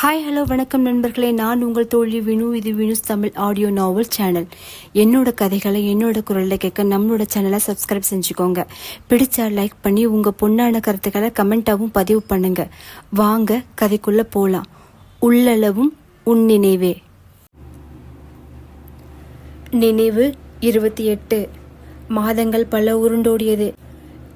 Hi hello வணக்கம் நண்பர்களே. நான் உங்கள் தோழி வினு. இது Vinu's Tamil audio novel channel என்னோட கதைகளை என்னோட குரலில் கேட்க நம்மளோட சேனலை சப்ஸ்கிரைப் செஞ்சுக்கோங்க. பிடிச்சா லைக் பண்ணி உங்கள் பொண்ணான கருத்துக்களை கமெண்ட்டாகவும் பதிவு பண்ணுங்க. வாங்க கதைக்குள்ளே போகலாம் உள்ளளவும் உன் நினைவே. நினைவு இருபத்தி எட்டு. மாதங்கள் பல உருண்டோடியது.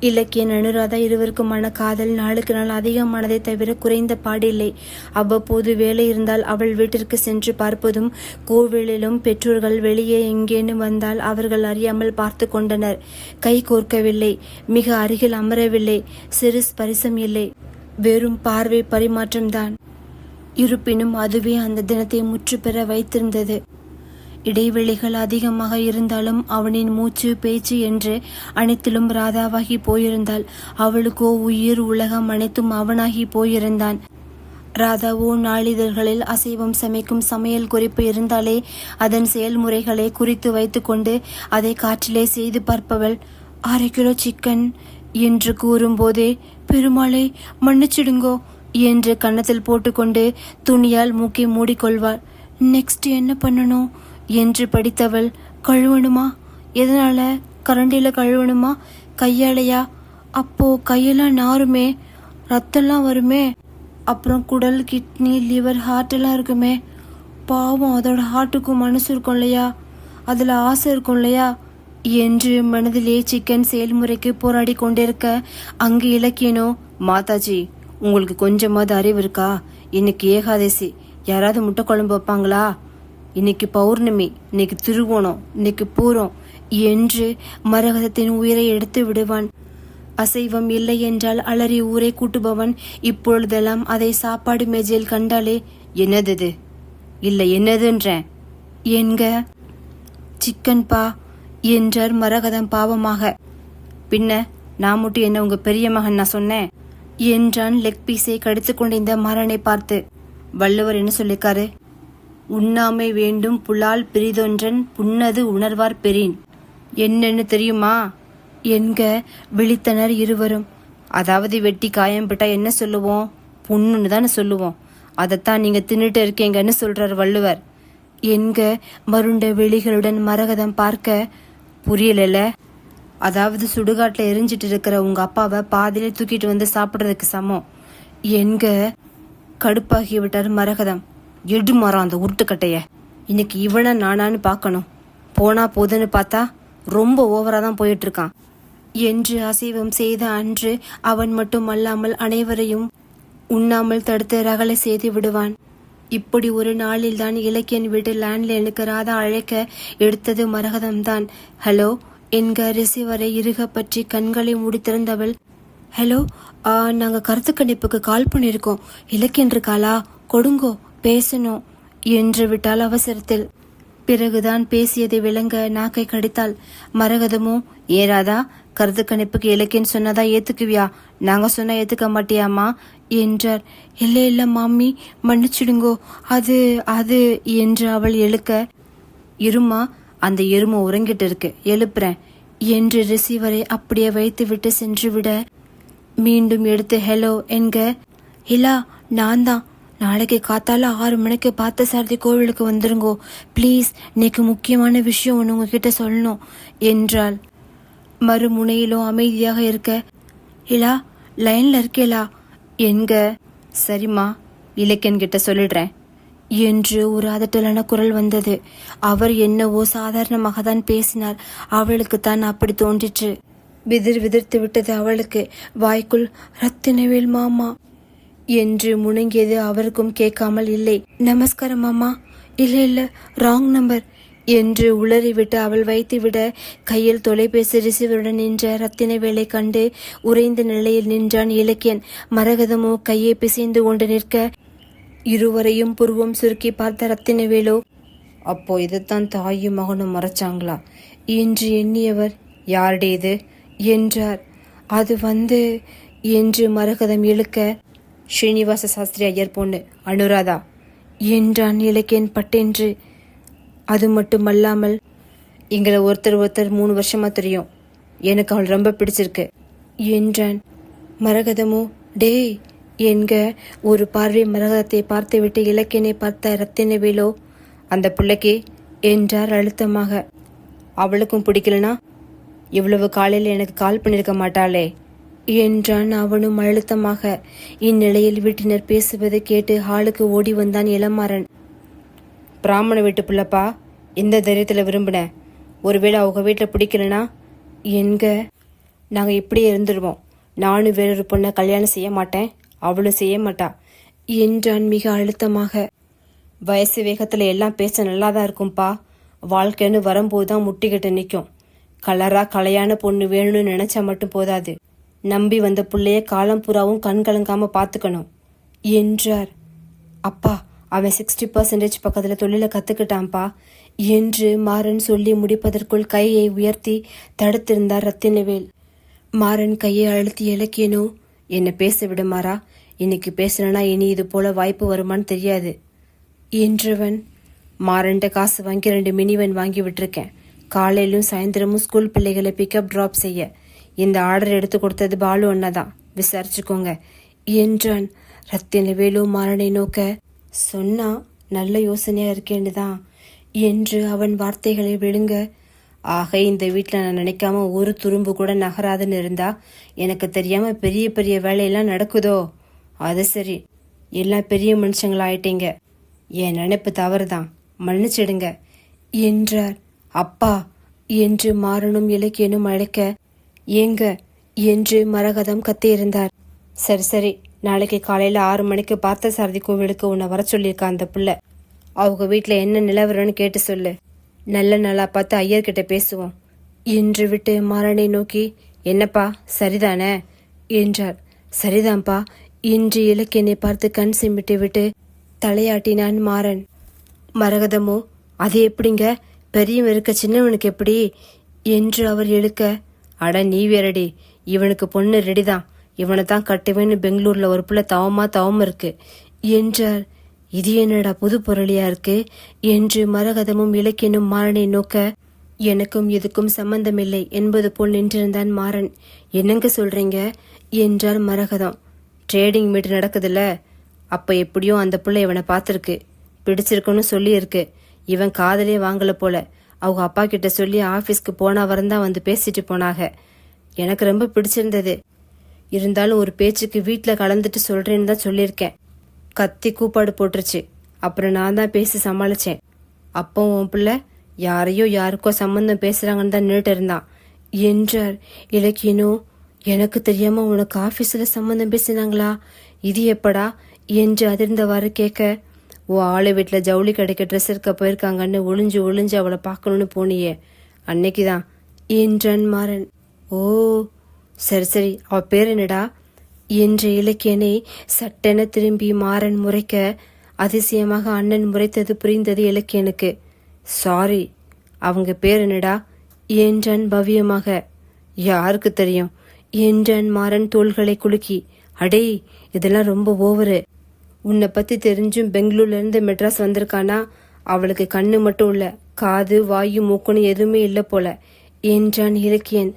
இலக்கியன் அனுராதா இருவருக்குமான காதல் நாளுக்கு நாள் அதிகமானதை தவிர குறைந்த பாடில்லை. அவ்வப்போது வேலை இருந்தால் அவள் வீட்டிற்கு சென்று பார்ப்பதும் கோவிலிலும் பெற்றோர்கள் வெளியே எங்கேனும் வந்தால் அவர்கள் அறியாமல் பார்த்து கொண்டனர். கை கோர்க்கவில்லை. மிக அருகில் அமரவில்லை. சிறு ஸ்பரிசம் இல்லை. வெறும் பார்வை பரிமாற்றம்தான். இருப்பினும் அதுவே அந்த தினத்தை முற்றுப்பெற வைத்திருந்தது. இடைவெளிகள் அதிகமாக இருந்தாலும் அவனின் மூச்சு பேச்சு என்று அனைத்திலும் ராதாவாகி போயிருந்தாள். அவளுக்கோ உயிர் உலகம் அனைத்தும் அவனாகி போயிருந்தான். ராதாவோ நாளிதழ்களில் அசைவம் சமைக்கும் சமையல் குறிப்பு இருந்தாலே அதன் செயல்முறைகளை குறித்து வைத்துக்கொண்டு அதை காற்றிலே செய்து பார்ப்பவள் அரை கிலோ சிக்கன் என்று கூறும்போதே பெருமாளை மன்னிச்சிடுங்கோ என்று கன்னத்தில் போட்டுக்கொண்டு துணியால் மூக்கை மூடிக்கொள்வாள். நெக்ஸ்ட் என்ன பண்ணணும்? என்று படித்தவள் கழுவணுமா? எதனால? கரண்டியில் கழுவணுமா? கையாலையா? அப்போ கையெல்லாம் நாருமே? ரத்தம்லாம் வருமே? அப்புறம் குடல் கிட்னி லிவர் ஹார்ட் எல்லாம் இருக்குமே? பாவம் அதோட ஹார்ட்டுக்கும் மனசு இருக்கும் இல்லையா? அதில் ஆசை இருக்கும் இல்லையா? என்று மனதிலே சிக்கன் செயல்முறைக்கு போராடி கொண்டிருக்க அங்கு இலக்கியனோ மாதாஜி உங்களுக்கு கொஞ்சமாவது அறிவு இருக்கா? இன்னைக்கு ஏகாதசி. யாராவது முட்டை குழம்பு வைப்பாங்களா? இன்னைக்கு பௌர்ணமி இன்னைக்கு திருவோணம் இன்னைக்கு பூரம். என்று மரகதத்தின் உயிரை எடுத்து விடுவான். அசைவம் இல்லை என்றால் அலறி ஊரை கூட்டுபவன். இப்பொழுதெல்லாம் அதை சாப்பாடு மேஜையில் கண்டாலே என்னது இல்லை என்னதுன்றேன். என்க சிக்கன் பா என்றார் மரகதம் பாவமாக. பின்ன நான் மட்டும் என்ன உங்க பெரிய மகன் நான் சொன்னேன்? என்றான் லெக் பீஸை கடித்து கொண்டிருந்த மரனை பார்த்து. வள்ளுவர் என்ன சொல்லிருக்காரு? உண்ணாமை வேண்டும் புலால் பிரிதொன்றன் புன்னது உணர்வார் பெறின். என்னன்னு தெரியுமா? என்க விழித்தனர் இருவரும். அதாவது வெட்டி காயம்பட்டா என்ன சொல்லுவோம்? புண்ணுன்னு தானே சொல்லுவோம். அதைத்தான் நீங்க தின்னுட்டு இருக்கீங்கன்னு சொல்றார் வள்ளுவர். என்க மருண்ட வெளிகளுடன் மரகதம் பார்க்க புரியலல அதாவது சுடுகாட்டில் எரிஞ்சிட்டு இருக்கிற உங்க அப்பாவை பாதியிலே தூக்கிட்டு வந்து சாப்பிட்றதுக்கு சமம். என்க கடுப்பாகி விட்டார் மரகதம். எடு மரம் அந்த உருட்டுக்கட்டைய. இன்னைக்கு இவனை நானான்னு பார்க்கணும். போனா போதுன்னு பார்த்தா ரொம்ப ஓவரா தான் போயிட்டு இருக்கான் என்று அசைவம் செய்த அன்று அவன் மட்டும் அல்லாமல் அனைவரையும் உண்ணாமல் தடுத்து ரகளை செய்து விடுவான். இப்படி ஒரு நாளில் தான் இலக்கியன் வீட்டு லேண்ட்லைனுக்கு ராதா அழைக்க எடுத்தது மரகதம்தான். ஹலோ என்க ரிசீவரை இறுக பற்றி கண்களை முடித்திருந்தவள் ஹலோ நாங்கள் கருத்து கணிப்புக்கு கால் பண்ணியிருக்கோம். இலக்கியன் இருக்காளா? கொடுங்கோ. பேசணும் என்று விட்டால் அவசரத்தில். பிறகுதான் பேசியதை விளங்க நாக்கை கடித்தாள். மரகதமோ ஏறாதா? கருத்து கணிப்புக்கு இலக்கியன் சொன்னதா ஏத்துக்குவியா? நாங்க சொன்னா ஏத்துக்க மாட்டியாமா என்றார். இல்ல இல்ல மாமி மன்னிச்சிடுங்கோ. அது அது என்று அவள் எழுக்க. இருமா அந்த எருமை உறங்கிட்டு இருக்கு. எழுப்புறேன் என்று ரிசீவரை அப்படியே வைத்துவிட்டு சென்று விட மீண்டும் எடுத்து ஹலோ என்க. இல்லா நான் தான் நாளைக்கு காத்தால ஆறு மணிக்கு பார்த்த சாரதி கோவிலுக்கு வந்துருங்கோ. ப்ளீஸ் இன்னைக்கு முக்கியமான விஷயம் ஒன்று உங்ககிட்ட சொல்லணும் என்றாள். மறுமுனையிலும் அமைதியாக இருக்க இலா லைன்ல இருக்கேலா? என்க சரிம்மா இலக்கியன் கிட்ட சொல்லிடுறேன். என்று ஒரு அதட்டலான குரல் வந்தது. அவர் என்னவோ சாதாரணமாக தான் பேசினார். அவளுக்கு தான் அப்படி தோன்றிற்று. விதிர் விதிர்த்து விட்டது அவளுக்கு. வாய்க்குள் ரத்தினவேல் மாமா என்று முணங்கியது அவருக்கும் கேட்காமல் இல்லை நமஸ்காரம் அம்மா இல்லை இல்லை ராங் நம்பர் என்று உளறிவிட்டு அவள் வைத்துவிட கையில் தொலைபேசி ரிசீவருடன் நின்ற ரத்தின வேலை கண்டு உறைந்த நிலையில் நின்றான் இலக்கியன். மரகதமோ கையை பிசைந்து கொண்டு நிற்க இருவரையும் புருவம் சுருக்கி பார்த்த ரத்தினவேலோ அப்போ இதைத்தான் தாயும் மகனும் மறைச்சாங்களா? என்று எண்ணியவர் யாருடைய இது என்றார். அது வந்து என்று மரகதம் இழுக்க ஸ்ரீனிவாச சாஸ்திரி ஐயர் பொண்ணு அனுராதா. என்றான் இலக்கியன் பட்டென்று. அது மட்டுமல்லாமல் எங்களை ஒருத்தர் ஒருத்தர் மூணு வருஷமா தெரியும். எனக்கு அவள் ரொம்ப பிடிச்சிருக்கு என்றான். மரகதமோ டேய் என்க ஒரு பார்வை மரகதத்தை பார்த்துவிட்டு இலக்கியனை பார்த்த ரத்தினவேலோ அந்த பிள்ளைக்கு என்றார் அழுத்தமாக. அவளுக்கும் பிடிக்கலனா? இவ்வளவு காலையில் எனக்கு கால் பண்ணியிருக்க மாட்டாளே என்றான் அவனும் அழுத்தமாக. இந்நிலையில் வீட்டினர் பேசுவதை கேட்டு ஹாலுக்கு ஓடி வந்தான் இளமாறன். பிராமண வீட்டு பிள்ளைப்பா எந்த தைரியத்தில் விரும்பின. ஒருவேளை அவங்க வீட்டில் பிடிக்கலனா? என்க? நாங்கள் இப்படியே இருந்துடுவோம் நானும் வேறொரு பொண்ணை கல்யாணம் செய்ய மாட்டேன். அவளும் செய்ய மாட்டா. என்றான் மிக அழுத்தமாக. வயசு வேகத்தில் எல்லாம் பேச நல்லா தான் இருக்கும்பா. வாழ்க்கைன்னு வரும்போது தான் முட்டிக்கிட்டு நிற்கும் கலரா கலையான பொண்ணு வேணும்னு நினைச்சா மட்டும் போதாது. நம்பி வந்த புள்ளைய காலம் புறாவும் கண் கலங்காம பார்த்துக்கணும் என்றார். அப்பா அவன் சிக்ஸ்டி பர்சன்டேஜ் பக்கத்தில் தொழிலை கற்றுக்கிட்டான்ப்பா என்று மாறன் சொல்லி முடிப்பதற்குள் கையை உயர்த்தி தடுத்திருந்தார் ரத்தினவேல். மாறன் கையை அழுத்தி இலக்கியனோ என்னை பேச விடுமாறா இன்னைக்கு பேசணும்னா இனி இது போல வாய்ப்பு வருமான்னு தெரியாது என்றவன். மாறன்ட்ட காசு வாங்கி ரெண்டு மினிவன் வாங்கி விட்டுருக்கேன். காலையிலும் சாயந்தரமும் ஸ்கூல் பிள்ளைகளை பிக்கப் ட்ராப் செய்ய இந்த ஆர்டர் எடுத்து கொடுத்தது பாலு அண்ணா தான் விசாரிச்சுக்கோங்க. என்றான். ரத்தினவேலு மாறனை நோக்க. சொன்னா நல்ல யோசனையா இருக்கேன்னு தான் என்று அவன் வார்த்தைகளை விழுங்க. ஆக இந்த வீட்டில் நான் நினைக்காம ஒரு துரும்பு கூட நகராதுன்னு இருந்தா எனக்கு தெரியாம பெரிய பெரிய வேலையெல்லாம் நடக்குதோ? அது சரி. எல்லாம் பெரிய மனுஷங்களாயிட்டீங்க என் நினைப்பு தவறுதான். மன்னிச்சிடுங்க. என்றார். அப்பா என்று மாறனும் இலக்கியனும் அழைக்க ஏங்க என்று மரகதம் கத்தியிருந்தார். சரி சரி நாளைக்கு காலையில ஆறு மணிக்கு பார்த்த சாரதி கோவிலுக்கு உன்னை வர சொல்லியிருக்கா அந்த பிள்ளை. அவங்க வீட்டில் என்ன நிலவரம்னு கேட்டு சொல்லு. நல்ல நல்லா பார்த்து ஐயர்கிட்ட பேசுவோம். என்று விட்டு மாறனை நோக்கி என்னப்பா சரிதானே? என்றார். சரிதான்ப்பா இன்று இலக்கியனை பார்த்து கண் சிமிட்டு விட்டு தலையாட்டினான் மாறன். மரகதமோ அது எப்படிங்க? பெரியவன் இருக்க சின்னவனுக்கு எப்படி? என்று அவர் இழுக்க அட நீ வேறடி இவனுக்கு பொண்ணு ரெடிதான். இவனை தான் கட்டுவேன்னு பெங்களூர்ல ஒரு பிள்ளை தவமா தவம் இருக்கு. என்றார் இது என்னடா புது பொருளியா இருக்கு? என்று மரகதமும் இலக்கியனும் மாறனை நோக்க எனக்கும் எதுக்கும் சம்பந்தமில்லை என்பது போல் நின்றிருந்தான் மாறன். என்னங்க சொல்றீங்க? என்றார் மரகதம். Trading meet நடக்குதுல்ல? அப்ப எப்படியும் அந்த பிள்ளை இவனை பார்த்துருக்கு. பிடிச்சிருக்குன்னு சொல்லியிருக்கு. இவன் காதலே வாங்கல போல. அவங்க அப்பா கிட்ட சொல்லி ஆபீஸ்க்கு போனா வரந்தான் வந்து பேசிட்டு போனாங்க. எனக்கு ரொம்ப பிடிச்சிருந்தது. இருந்தாலும் ஒரு பேச்சுக்கு வீட்டில் கலந்துட்டு சொல்றேன்னு தான் சொல்லியிருக்கேன். கத்தி கூப்பாடு போட்டுருச்சு. அப்புறம் நான் தான் பேசி சமாளிச்சேன். அப்போ உன் பிள்ளை யாரையோ யாருக்கோ சம்மந்தம் பேசுறாங்கன்னு தான் நின்றுட்டு இருந்தான். என்றார். இலக்கியனோ எனக்கு தெரியாம உனக்கு ஆபீஸ்ல சம்மந்தம் பேசினாங்களா? இது எப்படா? என்று அதிர்ந்தவாறு கேட்க ஓ ஆளு வீட்டில் ஜவுளி கடைக்கு ட்ரெஸ் இருக்க போயிருக்காங்கன்னு ஒளிஞ்சு ஒளிஞ்சு அவளை பார்க்கணும்னு போனியே. அன்னைக்குதான். என்றான் மாறன். ஓ சரி சரி. அவ பேர் என்னடா? என்ற இலக்கியனை சட்டென திரும்பி மாறன் முறைக்க அதிசயமாக அண்ணன் முறைத்தது புரிந்தது இலக்கியனுக்கு. சாரி அவங்க பேர் என்னடா? என்றான் பவ்யமாக. யாருக்கு தெரியும்? என்றான் மாறன் தோள்களை குலுக்கி. அடே இதெல்லாம் ரொம்ப ஓவரு உன்னை பத்தி தெரிஞ்சும் பெங்களூர்ல இருந்து மெட்ராஸ் வந்திருக்கானா? அவளுக்கு கண்ணு மட்டும் இல்ல காது வாயு மூக்குன்னு எதுவுமே இல்லை போல. என்றான் இலக்கியன்.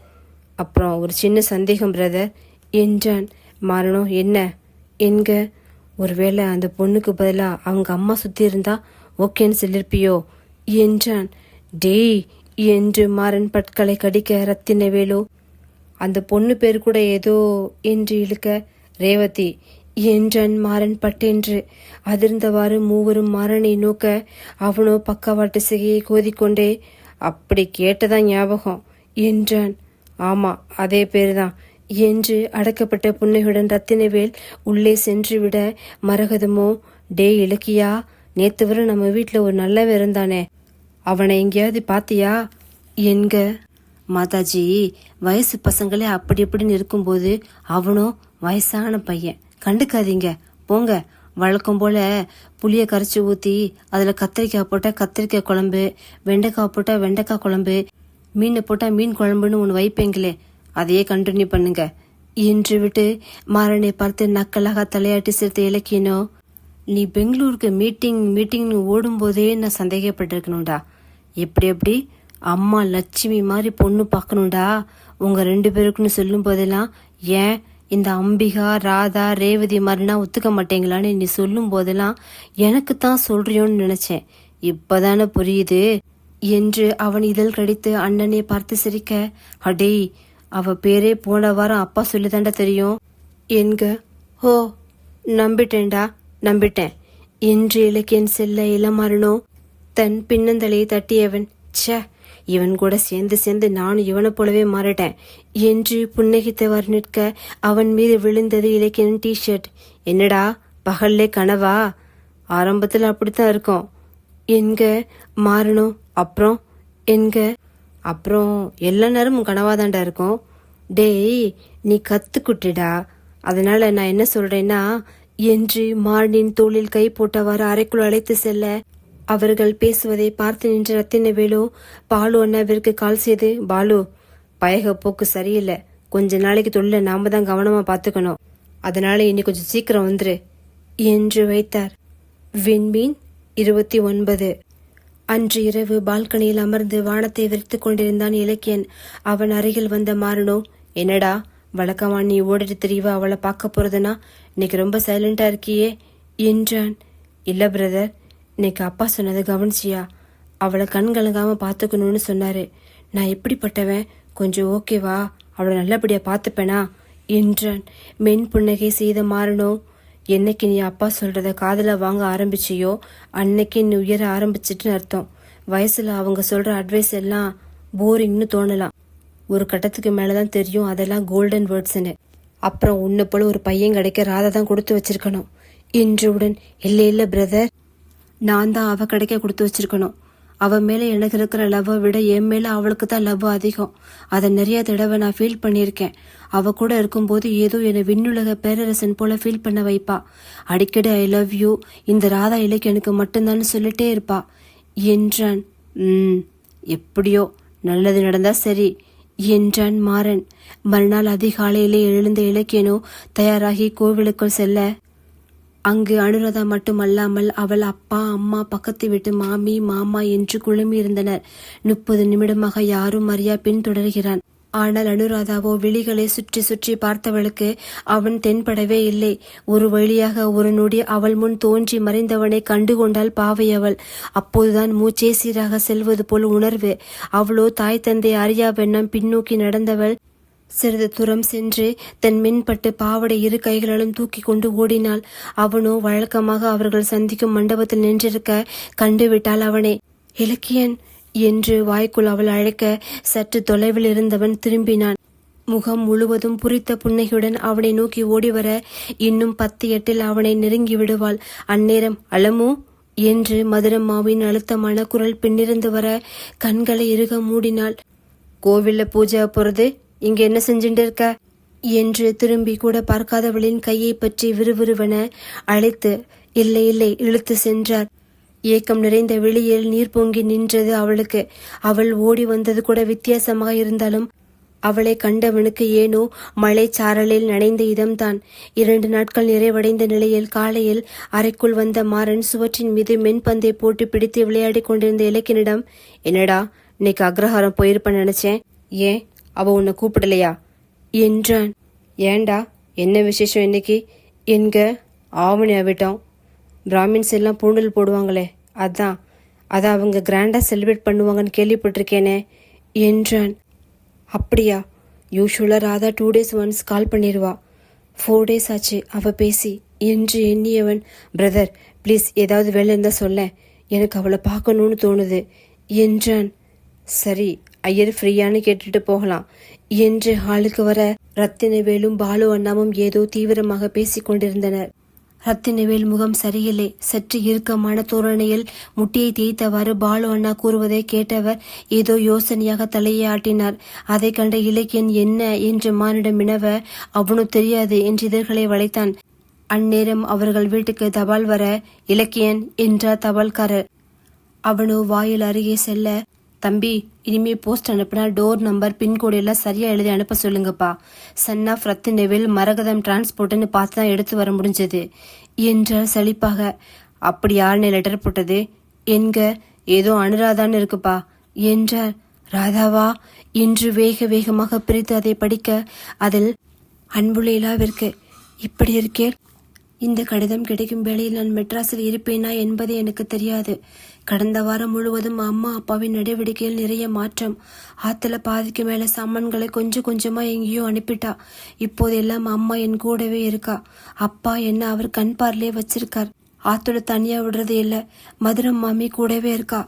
அப்புறம் ஒரு சின்ன சந்தேகம் பிரதர் என்றான். மரணம் என்ன? என்க ஒருவேளை அந்த பொண்ணுக்கு பதிலாக அவங்க அம்மா சுத்தி இருந்தா ஓகேன்னு சொல்லிருப்பியோ? என்றான். டேய் என்று மாறன் பட்களை கடிக்க ரத்தினவேலு அந்த பொண்ணு பேர் கூட ஏதோ என்று இழுக்க ரேவதி என்றன் மாறன் பட்டென்று. அதிர்ந்தவாறு மூவரும் மாறனை நோக்க அவனோ பக்கவாட்டு சிகையை கோதிக்கொண்டே அப்படி கேட்டதான் ஞாபகம்? என்றான் ஆமா அதே பேருதான். என்று அடக்கப்பட்ட புன்னையுடன் ரத்தினவேல் உள்ளே சென்று விட மரகதமோ டே இலக்கியா நேத்து வரை நம்ம வீட்டில் ஒரு நல்ல இருந்தானே. அவனை எங்கேயாவது பாத்தியா? என்க மாதாஜி வயசு பசங்களே அப்படி இப்படின்னு இருக்கும்போது அவனும் வயசான பையன். கண்டுக்காதீங்க. போங்க. வழக்கம் போல புளியை கரைச்சி ஊத்தி அதுல கத்திரிக்காய் போட்டா கத்திரிக்காய் குழம்பு வெண்டைக்காய் போட்டா வெண்டைக்காய் குழம்பு மீனை போட்டா மீன் குழம்புன்னு ஒன்று வைப்பீங்களே அதையே கண்டினியூ பண்ணுங்க. என்று விட்டு மாறனை பார்த்து நக்கலாக தலையாட்டி சிரித்த இலக்கியனோ நீ பெங்களூருக்கு மீட்டிங் மீட்டிங்னு ஓடும்போதே நான் சந்தேகப்பட்டிருக்கணும்டா. எப்படி எப்படி? அம்மா லட்சுமி மாதிரி பொண்ணு பார்க்கணும்டா. உங்க ரெண்டு பேருக்குன்னு சொல்லும் போதெல்லாம் ஏன் இந்த அம்பிகா ராதா ரேவதி மாதிரினா ஒத்துக்க மாட்டேங்களான்னு நீ சொல்லும் போதெல்லாம் எனக்கு தான் சொல்றியோன்னு நினைச்சேன். இப்பதானே புரியுது. என்று அவன் இதழ் கடித்து அண்ணனை பார்த்து சிரிக்க அடே அவ பேரே போன வாரம் அப்பா சொல்லிதாண்டா தெரியும். என்க ஓ நம்பிட்டேன்டா நம்பிட்டேன். என்று இலக்கியன் செல்ல இளமாறனோ தன் பின்னந்தலையை தட்டியவன் ச்சே இவன் கூட சேர்ந்து சேர்ந்து நானும் இவனை போலவே மாறிட்டேன். என்று புன்னகித்தவர் நிற்க அவன் மீது விழுந்தது இலக்கியன் டிஷர்ட் என்னடா பகல்லே கனவா? ஆரம்பத்தில் அப்படித்தான் இருக்கும். என்க மாறணும்? அப்புறம்? என்க அப்புறம் எல்லா நேரமும் கனவாதாண்டா இருக்கும். டேய் நீ கத்துக்குட்டிடா. அதனால நான் என்ன சொல்றேன்னா என்று மார்னின் தோளில் கை போட்டவாறு அறைக்குள் அழைத்து செல்ல அவர்கள் பேசுவதை பார்த்து நின்ற ரத்தினவேலு பாலு அண்ணாவிற்கு கால் செய்து பாலு பயக போக்கு சரியில்லை. கொஞ்ச நாளைக்கு தொழில நாம தான் கவனமா பாத்துக்கணும். அதனால இனி கொஞ்சம் சீக்கிரம் வந்துரு என்று வைத்தார். விண்மீன் இருபத்தி ஒன்பது. அன்று இரவு பால்கனியில் அமர்ந்து வானத்தை விரித்துக் கொண்டிருந்தான் இலக்கியன். அவன் அருகில் வந்த மாறனோ? என்னடா வழக்கமா நீ ஓடிட்டு தெரியவா அவளை பார்க்க போறதுனா இன்னைக்கு ரொம்ப சைலண்டா இருக்கியே என்றான். இல்ல பிரதர் இன்னைக்கு அப்பா சொன்னதை கவனிச்சியா? அவளை கண் கலங்காமல் பார்த்துக்கணும்னு சொன்னாரு. நான் எப்படிப்பட்டவன்? கொஞ்சம் ஓகேவா அவளை நல்லபடியாக பார்த்துப்பேனா? என்றான். மென் புன்னகை செய்த மாறனோ? என்னைக்கு நீ அப்பா சொல்கிறத காதில் வாங்க ஆரம்பிச்சியோ? அன்னைக்கு நீ உயர ஆரம்பிச்சிட்டுன்னு அர்த்தம். வயசில் அவங்க சொல்கிற அட்வைஸ் எல்லாம் போரிங்னு தோணலாம். ஒரு கட்டத்துக்கு மேலே தான் தெரியும் அதெல்லாம் கோல்டன் வேர்ட்ஸ்னு அப்புறம் உன்னை போல ஒரு பையன் கிடைக்க ராதா தான் கொடுத்து வச்சிருக்கணும். என்றவுடன் இல்லை இல்லை பிரதர் நான் தான் அவ கிடைக்க கொடுத்து வச்சிருக்கணும். அவ மேலே எனக்கு இருக்கிற லவ்வை விட என் மேலே அவளுக்கு தான் லவ் அதிகம். அதை நிறைய தடவை நான் ஃபீல் பண்ணியிருக்கேன். அவ கூட இருக்கும்போது ஏதோ என்னை விண்ணுலக பேரரசன் போல ஃபீல் பண்ண வைப்பா. அடிக்கடி ஐ லவ் யூ இந்த ராதா இலக்கு எனக்கு மட்டும்தான் சொல்லிட்டே இருப்பா. என்றான் ம் எப்படியோ நல்லது நடந்தா சரி என்றான் மாறன். மறுநாள் அதிகாலையிலே எழுந்த இலக்கியனோ தயாராகி கோவிலுக்குள் செல்ல அங்கு அனுராதா மட்டுமல்லாமல் அவள் அப்பா அம்மா பக்கத்து வீட்டு மாமி மாமா என்று குழுமி இருந்தனர். முப்பது நிமிடமாக யாரும் அறியா பின்தொடர்கிறான் ஆனால் அனுராதாவோ விழிகளை சுற்றி சுற்றி பார்த்தவளுக்கு அவன் தென்படவே இல்லை. ஒரு வழியாக ஒரு நொடி அவள் முன் தோன்றி மறைந்தவனை கண்டுகொண்டால் பாவை அவள். அப்போதுதான் மூச்சே சீராக செல்வது போல் உணர்வு. அவளோ தாய் தந்தை அறியா வண்ணம் பின்னோக்கி நடந்தவள் சிறிது தூரம் சென்று தன் மின்பட்டு பாவடை இரு கைகளாலும் தூக்கி கொண்டு ஓடினாள். அவனோ வழக்கமாக அவர்கள் சந்திக்கும் மண்டபத்தில் நின்றிருக்க கண்டுவிட்டாள் அவனை. இலக்கியன் என்று வாய்க்குள் அவள் அழைக்க சற்று தொலைவில் இருந்தவன் திரும்பினான். முகம் முழுவதும் புரித்த புன்னகையுடன் அவனை நோக்கி ஓடி வர இன்னும் பத்து எட்டில் அவனை நெருங்கி விடுவாள். அந்நேரம் அலமோ என்று மதுரம்மாவின் அழுத்தமான குரல் பின்னிருந்து வர கண்களை இறுக மூடினாள். கோவில்ல பூஜை போறது இங்க என்ன செஞ்சுட்டு இருக்க? என்று திரும்பி கூட பார்க்காதவளின் கையை பற்றி விறுவிறுவென அழைத்து இல்லை இல்லை இழுத்து சென்றார். ஏக்கம் நிறைந்த வெளியில் நீர் பொங்கி நின்றது அவளுக்கு. அவள் ஓடி வந்தது கூட வித்தியாசமாக இருந்தாலும் அவளை கண்டவனுக்கு ஏனோ மழை சாரலில் நனைந்த இதம்தான். இரண்டு நாட்கள் நிறைவடைந்த நிலையில் காலையில் அறைக்குள் வந்த மாறன் சுவற்றின் மீது மென்பந்தை போட்டு பிடித்து விளையாடிக் கொண்டிருந்த இலக்கினிடம் என்னடா இன்னைக்கு அக்ரஹாரம் போயிருப்பேன் நினைச்சேன்? ஏன்? அவ உன்னை கூப்பிடலையா? என்றான். ஏண்டா? என்ன விசேஷம் இன்னைக்கு? என்க ஆவணி அவிட்டோம் பிராமின்ஸ் எல்லாம் பூண்டல் போடுவாங்களே. அதான். அதை அவங்க கிராண்டாக செலிப்ரேட் பண்ணுவாங்கன்னு கேள்விப்பட்டிருக்கேனே என்றான். அப்படியா? யூஸ்வலாக Radha two days once call பண்ணிடுவா four days ஆச்சு அவ பேசி. என்று எண்ணியவன் பிரதர் ப்ளீஸ் ஏதாவது வேலை இருந்தால் சொல்ல எனக்கு அவளை பார்க்கணும்னு தோணுது என்றான். சரி ஐயர் ஃப்ரீயான்னு கேட்டுட்டு போகலாம். என்று ஹாலுக்கு வர ரத்தினவேலும் பாலு அண்ணாவும் ஏதோ தீவிரமாக பேசிக் கொண்டிருந்தனர். ரத்தினவேல் முகம் சரியில்லை. சற்று இறுக்கமான தோரணையில் முட்டியை தேய்த்தவாறு பாலு அண்ணா கூறுவதை கேட்டவர் ஏதோ யோசனையாக தலையை ஆட்டினார். அதை கண்ட இலக்கியன் என்ன என்று மானிடம் வினவ அவனு தெரியாது என்று இதழ்களை வளைத்தான். அந்நேரம் அவர்கள் வீட்டுக்கு தபால் வர இலக்கியன் என்றார் தபால்காரர். அவனோ வாயில் அருகே செல்ல தம்பி இனிமே போஸ்ட் அனுப்புனா டோர் நம்பர் பின்கோடு எல்லாம் சரியா எழுதி அனுப்ப சொல்லுங்கப்பா. சன் ஆஃப் ரத்தினவில் மரகதம் டிரான்ஸ்போர்ட்னு பார்த்து தான் எடுத்து வர முடிஞ்சது. என்றார் சலிப்பாக. அப்படி யாருன்னு லெட்டர் போட்டது? என்க ஏதோ அனுராதான்னு இருக்குப்பா என்றார் ராதாவா? என்று வேக வேகமாக பிரித்து அதை படிக்க அதில் அன்புள்ள இலாவிற்கு இப்படி இருக்கேன்? இந்த கடிதம் கிடைக்கும் வேளையில் நான் மெட்ராஸில் இருப்பேனா என்பது எனக்கு தெரியாது. கடந்த வாரம் முழுவதும் அம்மா அப்பாவின் நடவடிக்கையில் நிறைய மாற்றம். ஆத்துல பாதிக்கு மேல சாமான்களை கொஞ்சம் கொஞ்சமா எங்கேயோ அனுப்பிட்டா. இப்போது எல்லாம் அம்மா என் கூடவே இருக்கா. அப்பா என்ன அவர் கண் பார்லே வச்சிருக்கார். ஆத்துல தனியா விடுறது இல்ல. மதுரம் மாமி கூடவே இருக்கா.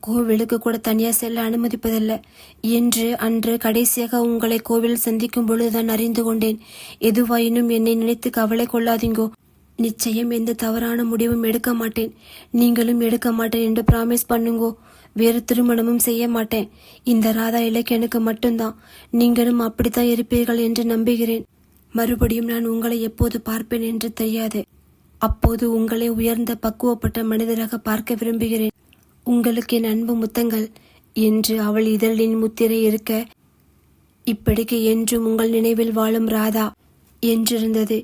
கோவிலுக்கு கூட தனியா செல்ல அனுமதிப்பதில்லை. என்று அன்று கடைசியாக உங்களை கோவில் சந்திக்கும் பொழுதுதான் அறிந்து கொண்டேன். எதுவாயினும் என்னை நினைத்து கவலை கொள்ளாதீங்கோ. நிச்சயம் எந்த தவறான முடிவும் எடுக்க மாட்டேன். நீங்களும் எடுக்க மாட்டேன் என்று ப்ராமிஸ் பண்ணுங்கோ. வேறு திருமணமும் செய்ய மாட்டேன். இந்த ராதா இலக்கியனுக்கு மட்டும்தான். நீங்களும் அப்படித்தான் இருப்பீர்கள் என்று நம்புகிறேன். மறுபடியும் நான் உங்களை எப்போது பார்ப்பேன் என்று தெரியாது. அப்போது உங்களை உயர்ந்த பக்குவப்பட்ட மனிதராக பார்க்க விரும்புகிறேன். உங்களுக்கு என் அன்பு முத்தங்கள். என்று அவள் இதழின் முத்திரை இருக்க இப்படிக்கு என்றும் உங்கள் நினைவில் வாழும் ராதா என்றிருந்தது.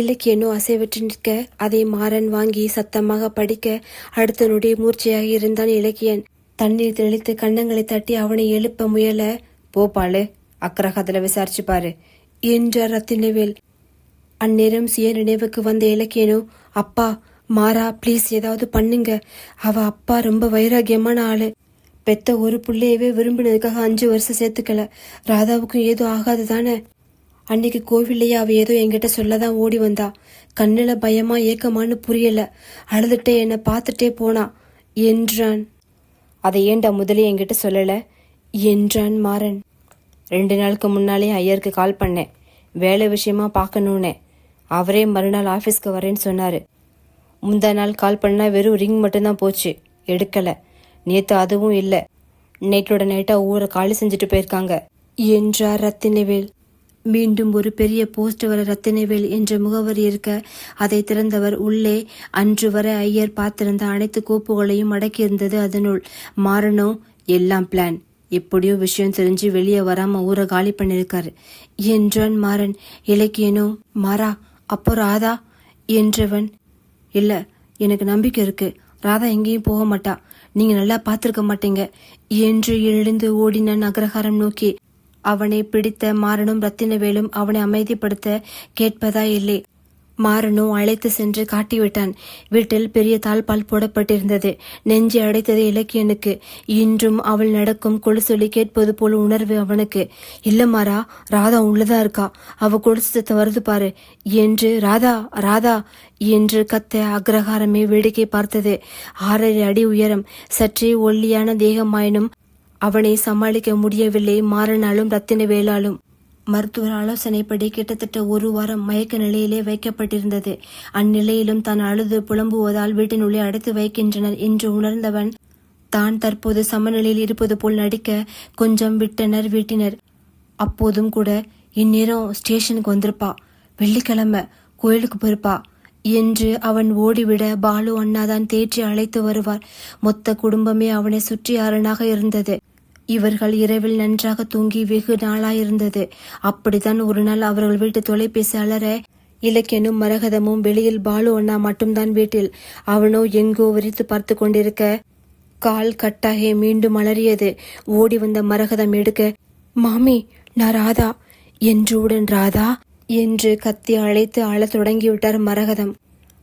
இலக்கியனோ அசைவற்று நிற்க அதை மாறன் வாங்கி சத்தமாக படிக்க அடுத்த நொடி மூர்ச்சையாக இருந்தான் இலக்கியன். தண்ணீர் தெளித்து கன்னங்களை தட்டி அவனை எழுப்ப முயல போபாலு அக்கரகத்துல விசாரிச்சு பாரு என்றார் ரத்தினவேல். அந்நேரம் சுய நினைவுக்கு வந்த இலக்கியனோ அப்பா மாறா ப்ளீஸ் ஏதாவது பண்ணுங்க. அவ அப்பா ரொம்ப வைராகியமான ஆளு. பெத்த ஒரு பிள்ளையவே விரும்பினதுக்காக அஞ்சு வருஷம் சேர்த்துக்கல. ராதாவுக்கும் ஏதோ ஆகாது தானே? அன்னைக்கு கோவில்லையே அவ ஏதோ என்கிட்ட சொல்லதான் ஓடி வந்தா. கண்ணில் பயமா ஏக்கமான்னு புரியல. அழுதுட்டே என்னை பார்த்துட்டே போனா. என்றான். அதை ஏன்டா முதலே என்கிட்ட சொல்லல? என்றான் மாறன். ரெண்டு நாளுக்கு முன்னாலே ஐயருக்கு கால் பண்ணேன். வேலை விஷயமா பார்க்கணுன்னே. அவரே மறுநாள் ஆஃபீஸ்க்கு வரேன்னு சொன்னாரு. முந்தா நாள் கால் பண்ணா வெறும் ரிங் மட்டும்தான் போச்சு. எடுக்கல. நேத்து அதுவும் இல்லை. நைட்டோட நைட்டா ஊரை காலி செஞ்சுட்டு போயிருக்காங்க. என்றார் ரத்தினவேல். மீண்டும் ஒரு பெரிய போஸ்ட் வர ரத்தினவேல் என்ற முகவரி இருக்க அதை திறந்தவர் உள்ளே. அன்று வரை ஐயர் பார்த்திருந்த அனைத்து கோப்புகளையும் அடக்கியிருந்தது அதனுள். மாறனோ? எல்லாம் பிளான் எப்படியோ விஷயம் தெரிஞ்சு வெளியே வராம ஊரை காலி பண்ணிருக்காரு என்றான் மாறன். இலக்கியனோ? மாறா அப்போ ராதா? என்றவன். இல்ல எனக்கு நம்பிக்கை இருக்கு. ராதா எங்கேயும் போக மாட்டா. நீங்க நல்லா பார்த்திருக்க மாட்டீங்க. என்று எழுந்து ஓடினான் அக்ரஹாரம் நோக்கி. அவனை பிடித்த மாறனும் ரத்தினவேலும் அவனை அமைதிப்படுத்த கேட்பதா இல்லை. மாறனோ அழைத்து சென்று காட்டிவிட்டான். வீட்டில் பெரிய தாழ்பால் போடப்பட்டிருந்தது. நெஞ்சு அடைத்தது இலக்கியனுக்கு. இன்றும் அவள் நடக்கும் கொலுசொலி கேட்பது போல் உணர்வு அவனுக்கு. இல்ல மாறா ராதா உள்ளதா இருக்கா? அவ கொலுசத்தை வருது பாரு. என்று ராதா ராதா என்று கத்த அக்ரஹாரமே வேடிக்கை பார்த்தது. ஆறரை அடி உயரம். சற்றே ஒல்லியான தேகமாயினும் அவனை சமாளிக்க முடியவில்லை. மாறனாலும் ரத்தின வேளாலும் மருத்துவர் ஆலோசனைப்படி கிட்டத்தட்ட ஒரு வாரம் மயக்க நிலையிலே வைக்கப்பட்டிருந்தது. அந்நிலையிலும் தான் அழுது புலம்புவதால் வீட்டினுள்ளே அடைத்து வைக்கின்றனர் என்று உணர்ந்தவன் தான் தற்போது சமநிலையில் இருப்பது போல் நடிக்க கொஞ்சம் விட்டனர் வீட்டினர். அப்போதும் கூட இந்நேரம் ஸ்டேஷனுக்கு வந்திருப்பா. வெள்ளிக்கிழமை கோயிலுக்கு போயிருப்பா. என்று அவன் ஓடிவிட பாலு அண்ணாதான் தேற்றி அழைத்து வருவார். மொத்த குடும்பமே அவனை சுற்றி அரணாக இருந்தது. இவர்கள் இரவில் நன்றாக தூங்கி வெகு நாளாயிருந்தது. அப்படித்தான் ஒரு நாள் அவர்கள் வீட்டு தொலைபேசி அலற இலக்கியனும் மரகதமும் வெளியில் பாலு அண்ணா மட்டும்தான் வீட்டில். அவனோ எங்கோ விரித்து பார்த்து கொண்டிருக்க கால் கட்டாகே மீண்டும் அலறியது. ஓடி வந்த மரகதம் எடுக்க மாமி நான் ராதா. என்றுடன் ராதா என்று கத்தி அழைத்து அழத் தொடங்கிவிட்டார் மரகதம்.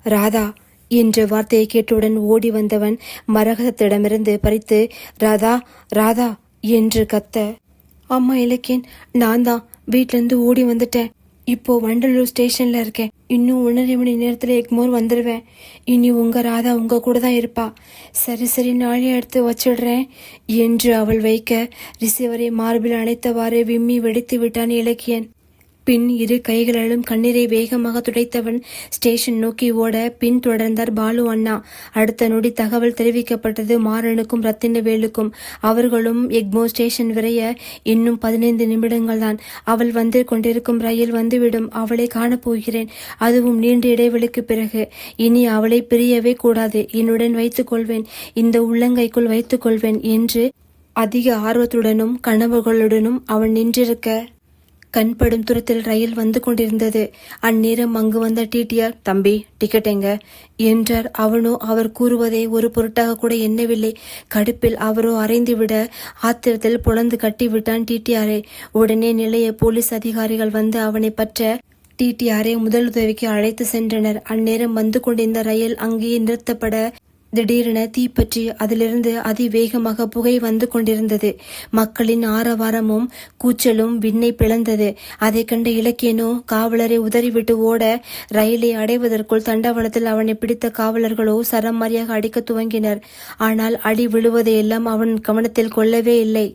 ராதா என்ற வார்த்தையை கேட்டவுடன் ஓடி வந்தவன் மரகதத்திடமிருந்து பறித்து ராதா ராதா என்று கத்த அம்மா இலக்கியன் நான் தான் வீட்டிலேருந்து ஓடி வந்துட்டேன். இப்போ வண்டலூர் ஸ்டேஷன்ல இருக்கேன். இன்னும் ஒன்றரை மணி நேரத்தில் எக்மோர் வந்துடுவேன் இனி உங்க ராதா உங்க கூட தான் இருப்பா. சரி சரி நாளே எடுத்து வச்சிடுறேன் என்று அவள் வைக்க ரிசீவரை மார்பில் அணைத்தவாறு விம்மி வெடித்து விட்டான் இலக்கியன். பின் இரு கைகளிலும் கண்ணீரை வேகமாக துடைத்தவன் ஸ்டேஷன் நோக்கி ஓட பின் தொடர்ந்தார் பாலு அண்ணா. அடுத்த நொடி தகவல் தெரிவிக்கப்பட்டது மாறனுக்கும் ரத்தினவேலுக்கும். அவர்களும் எக்மோ ஸ்டேஷன் விரைய இன்னும் பதினைந்து நிமிடங்கள் தான் அவள் வந்து கொண்டிருக்கும் ரயில் வந்துவிடும். அவளை காணப்போகிறேன். அதுவும் நீண்ட இடைவெளிக்கு பிறகு. இனி அவளை பிரியவே கூடாது. என்னுடன் வைத்துக் கொள்வேன். இந்த உள்ளங்கைக்குள் வைத்துக் கொள்வேன் என்று அதிக ஆர்வத்துடனும் கனவுகளுடனும் அவன் நின்றிருக்க கண்படும் தூரத்தில் ரயில் வந்து கொண்டிருந்தது. அந்நேரம் அங்கு வந்த டிடிஆர் தம்பி டிக்கெட் எங்க? என்றார். அவனோ அவர் கூறுவதை ஒரு பொருட்டாக கூட எண்ணவில்லை. கடுப்பில் அவரோ அரைந்துவிட ஆத்திரத்தில் புலந்து கட்டிவிட்டான் டிடிஆரை உடனே நிலைய போலீஸ் அதிகாரிகள் வந்து அவனை பற்ற டிடிஆரை முதலுதவிக்கு அழைத்து சென்றனர். அந்நேரம் வந்து கொண்டிருந்த ரயில் அங்கேயே நிறுத்தப்பட திடீரென தீப்பற்றி அதிலிருந்து அதிவேகமாக புகை வந்து கொண்டிருந்தது. மக்களின் ஆரவாரமும் கூச்சலும் விண்ணை பிளந்தது. அதை கண்ட இலக்கியனோ காவலரை உதறிவிட்டு ஓட ரயிலை அடைவதற்குள் தண்டவாளத்தில் அவனை பிடித்த காவலர்களோ சரமாரியாக அடிக்க துவங்கினர். ஆனால் அடி விழுவதையெல்லாம் அவன் கவனத்தில் கொள்ளவே இல்லை.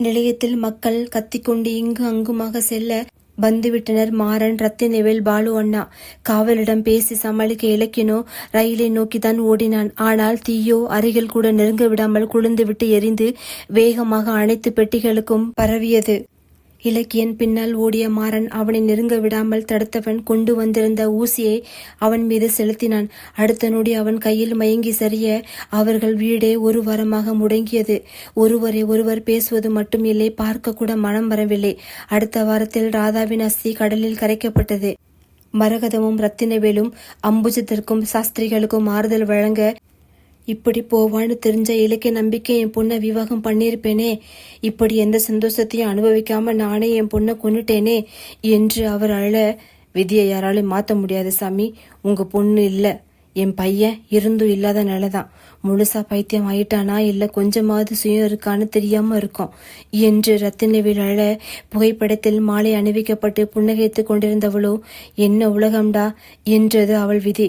நிலையத்தில் மக்கள் கத்திக்கொண்டு இங்கு அங்குமாக செல்ல வந்துவிட்டனர். மாறன் ரத்தினவேல் பாலு அண்ணா காவலிடம் பேசி சமாளிக்க இலக்கினோ ரயிலை நோக்கிதான் ஓடினான். ஆனால் தீயோ அருகில் கூட நெருங்க விடாமல் குளிர்ந்துவிட்டு எரிந்து வேகமாக அனைத்து பெட்டிகளுக்கும் பரவியது. இலக்கியன் பின்னால் ஓடிய மாறன் அவனை நெருங்க விடாமல் தடுத்தவன் கொண்டு வந்திருந்த ஊசியை அவன் மீது செலுத்தினான். அடுத்த நொடி அவன் கையில் மயங்கி சரிய அவர்கள் வீடே ஒரு வாரமாக முடங்கியது. ஒருவரை ஒருவர் பேசுவது மட்டும் இல்லை பார்க்க கூட மனம் வரவில்லை. அடுத்த வாரத்தில் ராதாவின் அஸ்தி கடலில் கரைக்கப்பட்டது. மரகதமும் ரத்தினவேலும் அம்புஜத்திற்கும் சாஸ்திரிகளுக்கும் ஆறுதல் வழங்க இப்படி போவான்னு தெரிஞ்ச இலக்கிய நம்பிக்கை என் பொண்ணை விவாகம் பண்ணியிருப்பேனே. இப்படி எந்த சந்தோஷத்தையும் அனுபவிக்காம நானே என் பொண்ணை கொன்னுட்டேனே என்று அவர் அழ விதியை யாராலையும் மாற்ற முடியாது சாமி. உங்க பொண்ணு இல்ல. என் பையன் இருந்தும் இல்லாத நிலைதான். முழுசா பைத்தியம் ஆயிட்டானா இல்ல கொஞ்சமாவது சுயம் இருக்கான்னு தெரியாம இருக்கும் என்று ரத்தினவில் அழ புகைப்படத்தில் மாலை அணிவிக்கப்பட்டு புன்னகைத்து கொண்டிருந்தவளோ என்ன உலகம்டா என்றது அவள் விதி.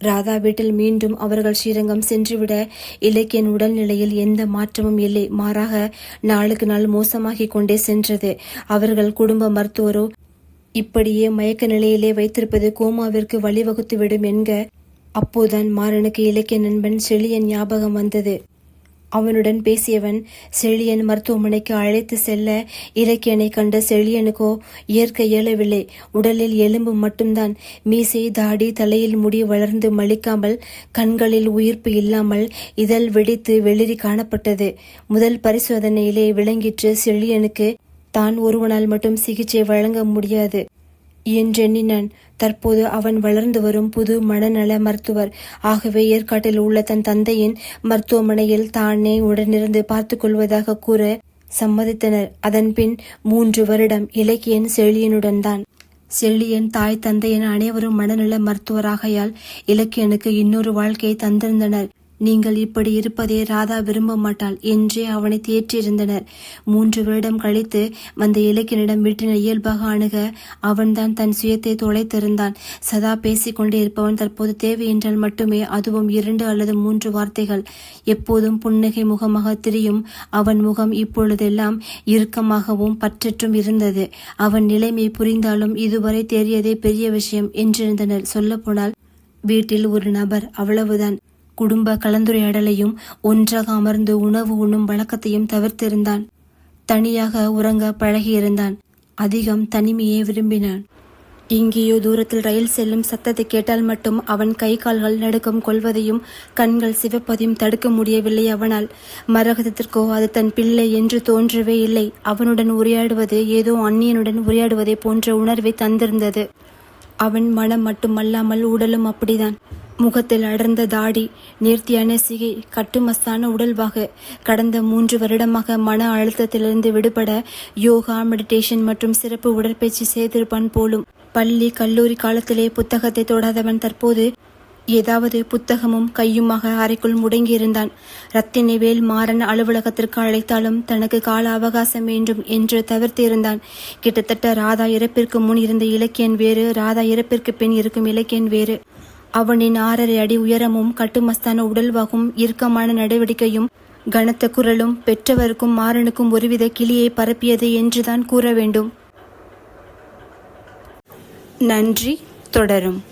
ராதா வீட்டில் மீண்டும் அவர்கள் ஸ்ரீரங்கம் சென்றுவிட இலக்கியன் உடல்நிலையில் எந்த மாற்றமும் இல்லை. மாறாக நாளுக்கு நாள் மோசமாகிக் கொண்டே சென்றது. அவர்கள் குடும்ப மருத்துவரோ இப்படியே மயக்க நிலையிலே வைத்திருப்பது கோமாவிற்கு வழிவகுத்துவிடும் என்க அப்போதான் மாறனுக்கு இலக்கிய நண்பன் செழியன் ஞாபகம் வந்தது. அவனுடன் பேசியவன் செழியன் மருத்துவமனைக்கு அழைத்து செல்ல இலக்கியனை கண்ட செழியனுக்கோ ஏற்க இயலவில்லை. உடலில் எலும்பு மட்டும்தான். மீசை தாடி தலையில் முடி வளர்ந்து மலிக்காமல் கண்களில் உயிர்ப்பு இல்லாமல் இதழ் வெடித்து வெளிரி காணப்பட்டது. முதல் பரிசோதனையிலே விளங்கிற்று செழியனுக்கு தான் ஒருவனால் மட்டும் சிகிச்சை வழங்க முடியாது. என்றெண்ணினான். தற்போது அவன் வளர்ந்து வரும் புது மனநல மருத்துவர். ஆகவே ஏற்காட்டில் உள்ள தன் தந்தையின் மருத்துவமனையில் தானே உடனிருந்து பார்த்துக் கொள்வதாக கூற சம்மதித்தனர். அதன்பின் மூன்று வருடம் இலக்கியன் செழியனுடன் தான். செழியன் தாய் தந்தையன் அனைவரும் மனநல மருத்துவராகையால் இலக்கியனுக்கு இன்னொரு வாழ்க்கையை தந்திருந்தனர். நீங்கள் இப்படி இருப்பதை ராதா விரும்ப மாட்டாள் என்றே அவனை தேற்றியிருந்தனர். மூன்று வருடம் கழித்து வந்த இலக்கியனிடம் வீட்டின இயல்பாக அணுக அவன்தான் தன் சுயத்தை தொலைத்திருந்தான். சதா பேசிக்கொண்டே இருப்பவன் தற்போது தேவை என்றால் மட்டுமே அதுவும் இரண்டு அல்லது மூன்று வார்த்தைகள். எப்போதும் புன்னகை முகமாக திரியும் அவன் முகம் இப்பொழுதெல்லாம் இறுக்கமாகவும் பற்றற்றும் இருந்தது. அவன் நிலைமை புரிந்தாலும் இதுவரை தெரியதே பெரிய விஷயம் என்றிருந்தனர். சொல்லப்போனால் வீட்டில் ஒரு நபர் அவ்வளவுதான். குடும்ப கலந்துரையாடலையும் ஒன்றாக அமர்ந்து உணவு உண்ணும் வழக்கத்தையும் தவிர்த்திருந்தான். தனியாக உறங்க பழகியிருந்தான். அதிகம் தனிமையை விரும்பினான். எங்கேயோ தூரத்தில் ரயில் செல்லும் சத்தத்தை கேட்டால் மட்டும் அவன் கை கால்கள் நடுக்கம் கொள்வதையும் கண்கள் சிவப்பதையும் தடுக்க முடியவில்லை அவனால். மரகதத்திற்கோ அது தன் பிள்ளை என்று தோன்றவே இல்லை. அவனுடன் உரையாடுவது ஏதோ அந்நியனுடன் உரையாடுவதை போன்ற உணர்வை தந்திருந்தது. அவன் மனம் மட்டுமல்லாமல் உடலும் அப்படிதான் முகத்தில் அடர்ந்த தாடி நேர்த்தியான சிகை கட்டுமஸ்தான உடல்வாக. கடந்த மூன்று வருடமாக மன அழுத்தத்திலிருந்து விடுபட யோகா மெடிடேஷன் மற்றும் சிறப்பு உடற்பயிற்சி செய்திருப்பான் போலும் பள்ளி கல்லூரி காலத்திலே புத்தகத்தை தொடாதவன் தற்போது ஏதாவது புத்தகமும் கையுமாக அறைக்குள் முடங்கியிருந்தான். ரத்தினிவேல் மாறன் அலுவலகத்திற்கு அழைத்தாலும் தனக்கு கால அவகாசம் வேண்டும் என்று தவிர்த்திருந்தான். கிட்டத்தட்ட ராதா இறப்பிற்கு முன் இருந்த இலக்கியன் வேறு ராதா இறப்பிற்கு பின் இருக்கும் இலக்கியன் வேறு. அவனின் ஆறரை அடி உயரமும் கட்டுமஸ்தான உடல்வாகும் இறுக்கமான நடவடிக்கையும் கனத்த குரலும் பெற்றவருக்கும் மாறனுக்கும் ஒருவித கிளியை பரப்பியது என்றுதான் கூற வேண்டும் நன்றி தொடரும்.